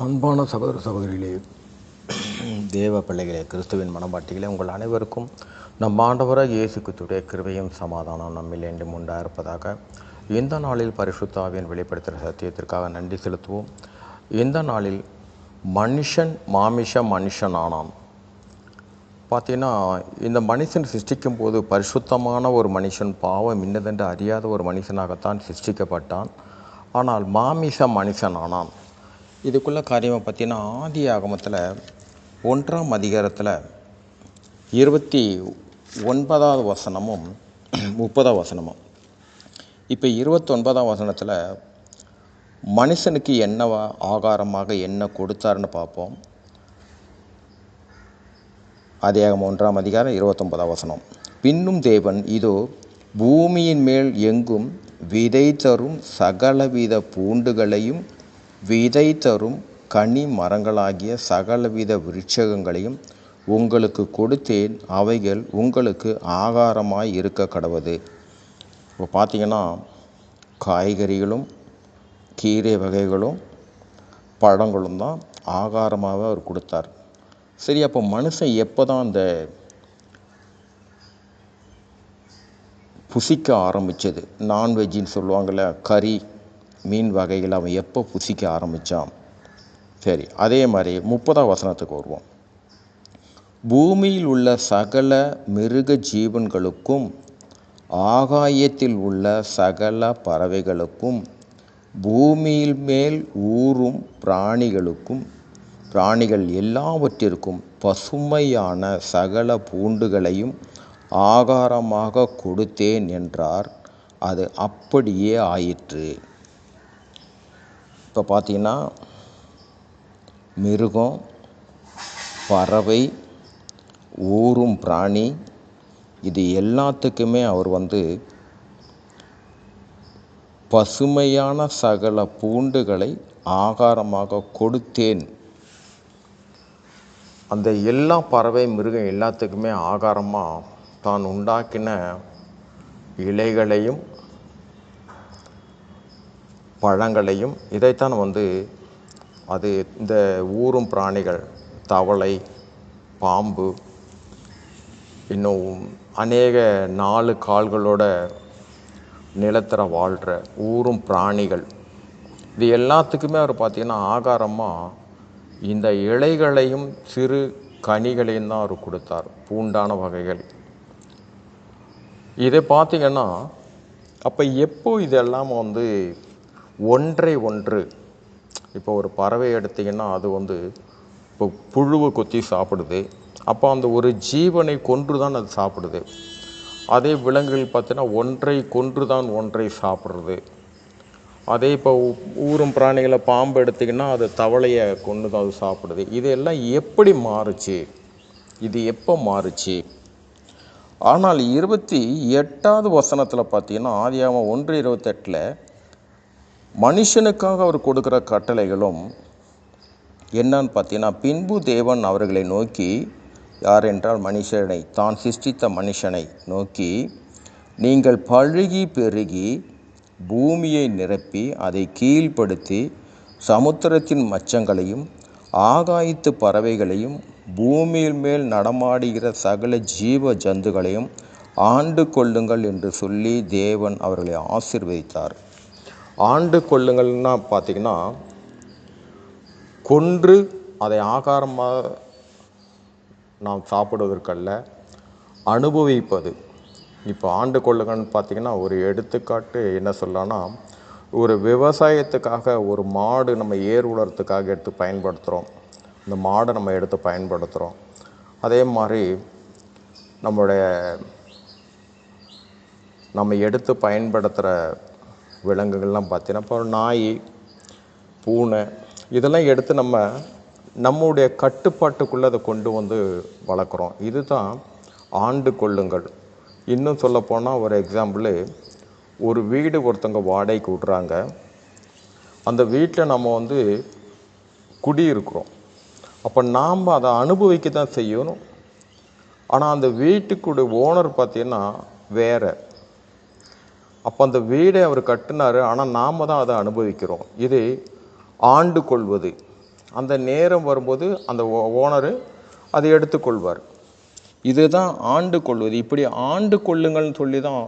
அன்பான சகோதர சகோதரிகளே தேவ பிள்ளைகளே கிறிஸ்துவின் மனப்பாட்டிகளே உங்கள் அனைவருக்கும் நம் ஆண்டவராக இயேசு கிறிஸ்துடைய கிருபையும் சமாதானம் நம்மில் என்றும் உண்டா இருப்பதாக இந்த நாளில் பரிசுத்தாவின் வெளிப்படுத்துகிற சத்தியத்திற்காக நன்றி செலுத்துவோம். இந்த நாளில் மனுஷன் மாமிஷ மனுஷன் ஆனான் பார்த்தீங்கன்னா இந்த மனுஷன் சிருஷ்டிக்கும் போது பரிசுத்தமான ஒரு மனுஷன் பாவம் இன்னதென்று அறியாத ஒரு மனுஷனாகத்தான் சிருஷ்டிக்கப்பட்டான். ஆனால் மாமிச மனுஷன் ஆனான் இதுக்குள்ள காரியமாக பார்த்தீங்கன்னா ஆதி ஆகமத்தில் ஒன்றாம் அதிகாரத்தில் இருபத்தி ஒன்பதாவது வசனமும் முப்பதாம் வசனமும். இப்போ இருபத்தொன்பதாம் வசனத்தில் மனுஷனுக்கு என்னவா ஆகாரமாக என்ன கொடுத்தாருன்னு பார்ப்போம். அதிகாரம் ஒன்றாம் அதிகாரம் இருபத்தொன்பதாம் வசனம். பின்னும் தேவன் இதோ பூமியின் மேல் எங்கும் விதை தரும் சகலவித பூண்டுகளையும் விதை தரும் கனி மரங்களாகிய சகலவித விருட்சகங்களையும் உங்களுக்கு கொடுத்தேன். அவைகள் உங்களுக்கு ஆகாரமாய் இருக்க கடவுது. இப்போ பார்த்தீங்கன்னா காய்கறிகளும் கீரை வகைகளும் பழங்களும் தான் ஆகாரமாக அவர் கொடுத்தார். சரி அப்போ மனுஷன் எப்போ தான் அந்த புசிக்க ஆரம்பித்தது நான்வெஜ்ஜின்னு சொல்லுவாங்கள்ல கறி மீன் வகைகள் அவன் எப்போ புசிக்க ஆரம்பித்தான் சரி அதே மாதிரி முப்பதாம் வசனத்துக்கு வருவோம். பூமியில் உள்ள சகல மிருக ஜீவன்களுக்கும் ஆகாயத்தில் உள்ள சகல பறவைகளுக்கும் பூமியில் மேல் ஊறும் பிராணிகளுக்கும் பிராணிகள் எல்லாவற்றிற்கும் பசுமையான சகல பூண்டுகளையும் ஆகாரமாக கொடுத்தேன் என்றார். அது அப்படியே ஆயிற்று. இப்போ பார்த்தீங்கன்னா மிருகம் பறவை ஊறும் பிராணி இது எல்லாத்துக்குமே அவர் வந்து பசுமையான சகல பூண்டுகளை ஆகாரமாக கொடுத்தேன். அந்த எல்லா பறவை மிருகம் எல்லாத்துக்குமே ஆகாரமாக தான் உண்டாக்கின இலைகளையும் பழங்களையும் இதைத்தான் வந்து அது இந்த ஊரும் பிராணிகள் தவளை பாம்பு இன்னும் அநேக நாலு கால்களோட நிலத்தில் வாழ்கிற ஊரும் பிராணிகள். இது எல்லாத்துக்குமே அவர் பார்த்திங்கன்னா ஆகாரமாக இந்த இலைகளையும் சிறு கனிகளையும் தான் அவர் கொடுத்தார் பூண்டான வகைகள். இதை பார்த்திங்கன்னா அப்போ எப்போ இதெல்லாம் வந்து ஒன்றை ஒன்று. இப்போ ஒரு பறவை எடுத்திங்கன்னா அது வந்து இப்போ புழுவை கொத்தி சாப்பிடுது. அப்போ அந்த ஒரு ஜீவனை கொன்று தான் அது சாப்பிடுது. அதே விலங்குகள் பார்த்தீங்கன்னா ஒன்றை கொன்று தான் ஒன்றை சாப்பிட்றது. அதே இப்போ ஊரும் பிராணிகளை பாம்பு எடுத்திங்கன்னா அது தவளையை கொண்டு தான் அது சாப்பிடுது. இதெல்லாம் எப்படி மாறுச்சு? இது எப்போ மாறுச்சு? ஆனால் இருபத்தி எட்டாவது வசனத்தில் பார்த்தீங்கன்னா ஆதியாகமம் ஒன்று இருபத்தெட்டில் மனுஷனுக்காக அவர் கொடுக்குற கட்டளைகளும் என்னன்னு பார்த்தீங்கன்னா பின்பு தேவன் அவர்களை நோக்கி யார் என்றால் மனுஷனை தான் சிருஷ்டித்த மனுஷனை நோக்கி நீங்கள் பழுகி பெருகி பூமியை நிரப்பி அதை கீழ்ப்படுத்தி சமுத்திரத்தின் மச்சங்களையும் ஆகாயத்து பறவைகளையும் பூமியில் மேல் நடமாடுகிற சகல ஜீவ ஜந்துகளையும் ஆண்டு கொள்ளுங்கள் என்று சொல்லி தேவன் அவர்களை ஆசிர்வதித்தார். ஆண்டு கொள்ளுங்கள்னா பார்த்திங்கன்னா கொன்று அதை ஆகாரமாக நாம் சாப்பிடுவதற்கல்ல அனுபவிப்பது. இப்போ ஆண்டு கொள்ளுங்கன்னு பார்த்திங்கன்னா ஒரு எடுத்துக்காட்டு என்ன சொல்லலாம்னா ஒரு விவசாயத்துக்காக ஒரு மாடு நம்ம ஏர் உலரத்துக்காக எடுத்து பயன்படுத்துகிறோம் இந்த மாடை நம்ம எடுத்து பயன்படுத்துகிறோம் அதே மாதிரி நம்மளுடைய நம்ம எடுத்து பயன்படுத்துகிற விலங்குகள்லாம் பார்த்தீங்கன்னா இப்போ நாய் பூனை இதெல்லாம் எடுத்து நம்ம நம்முடைய கட்டுப்பாட்டுக்குள்ளே அதை கொண்டு வந்து வளர்க்குறோம். இதுதான் ஆண்டு கொள்ளுங்கள். இன்னும் சொல்லப்போனால் ஒரு எக்ஸாம்பிள் ஒரு வீடு ஒருத்தங்க வாடகைக்கு விட்றாங்க. அந்த வீட்டில் நம்ம வந்து குடியிருக்கிறோம். அப்போ நாம் அதை அனுபவிக்க தான் செய்யணும். ஆனால் அந்த வீட்டுக்குடைய ஓனர் பார்த்தீங்கன்னா வேற. அப்போ அந்த வீடை அவர் கட்டினாரு. ஆனால் நாம் தான் அதை அனுபவிக்கிறோம். இது ஆண்டு கொள்வது. அந்த நேரம் வரும்போது அந்த ஓனரு அதை எடுத்துக்கொள்வார் இதுதான் ஆண்டு கொள்வது. இப்படி ஆண்டு கொள்ளுங்கள்னு சொல்லி தான்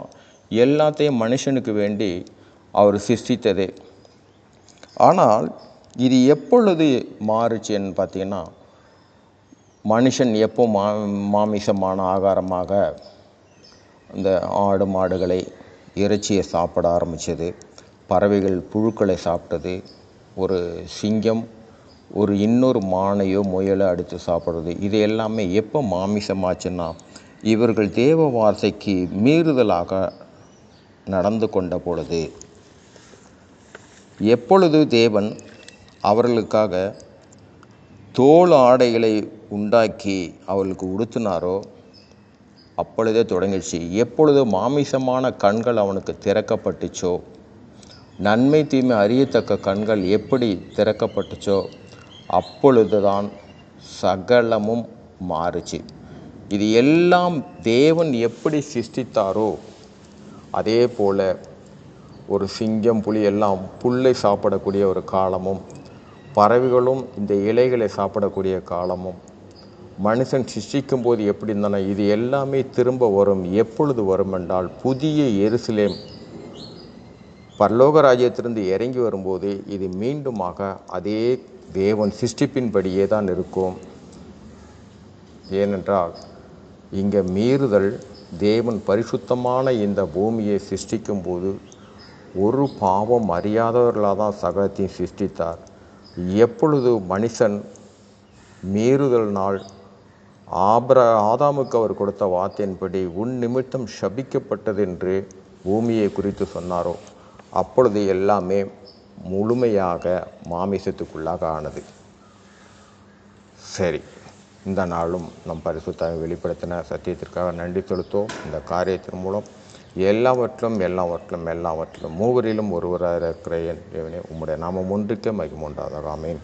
எல்லாத்தையும் மனுஷனுக்கு வேண்டி அவர் சிருஷ்டித்ததே. ஆனால் இது எப்பொழுது மாறுச்சுன்னு பார்த்தீங்கன்னா மனுஷன் எப்போ மா மாமிசமான ஆகாரமாக இந்த ஆடு மாடுகளை இறைச்சியை சாப்பிட ஆரம்பித்தது பறவைகள் புழுக்களை சாப்பிட்டது. ஒரு சிங்கம் ஒரு இன்னொரு மானையோ முயலோ அடித்து சாப்பிட்றது. இது எல்லாமே எப்போ மாமிசமாச்சுன்னா இவர்கள் தேவ வார்த்தைக்கு மீறுதலாக நடந்து கொண்ட பொழுது. எப்பொழுது தேவன் அவர்களுக்காக தோல் ஆடைகளை உண்டாக்கி அவர்களுக்கு உடுத்தினாரோ அப்பொழுதே தொடங்கிடுச்சு. எப்பொழுது மாமிசமான கண்கள் அவனுக்கு திறக்கப்பட்டுச்சோ? நன்மை தீமை அறியத்தக்க கண்கள் எப்படி திறக்கப்பட்டுச்சோ? அப்பொழுதுதான் சகலமும் மாறுச்சு. இது எல்லாம் தேவன் எப்படி சிருஷ்டித்தாரோ அதே போல் ஒரு சிங்கம் புலி எல்லாம் புல்லை சாப்பிடக்கூடிய ஒரு காலமும் பறவைகளும் இந்த இலைகளை சாப்பிடக்கூடிய காலமும் மனுஷன் சிருஷ்டிக்கும் போது எப்படி இருந்தானோ இது எல்லாமே திரும்ப வரும். எப்பொழுது வரும் என்றால் புதிய எருசலேம் பரலோக ராஜ்யத்திலிருந்து இறங்கி வரும்போது இது மீண்டுமாக அதே தேவன் சிருஷ்டிப்பின்படியே தான் இருக்கும். ஏனென்றால் இங்கே மீறுதல் தேவன் பரிசுத்தமான இந்த பூமியை சிருஷ்டிக்கும் போது ஒரு பாவம் அறியாதவர்களாக தான் சகலத்தையும் சிருஷ்டித்தார். எப்பொழுது மனுஷன் மீறுதல் நாள் ஆபர ஆதாமுக்கு அவர் கொடுத்த வார்த்தையின்படி உன் நிமித்தம் சபிக்கப்பட்டது என்று பூமியை குறித்து சொன்னாரோ அப்பொழுது எல்லாமே முழுமையாக மாமிசத்துக்குள்ளாக ஆனது. சரி இந்த நாளும் நம் பரிசுத்தாவை வெளிப்படுத்தின சத்தியத்திற்காக நன்றி செலுத்தோம் இந்த காரியத்தின் மூலம் எல்லாவற்றிலும் எல்லாவற்றிலும் எல்லாவற்றிலும் மூவரிலும் ஒருவராக இருக்கிற என் உம்முடைய நாமம் ஒன்றுக்கே மகிமுண்டாதாக ஆமேன்.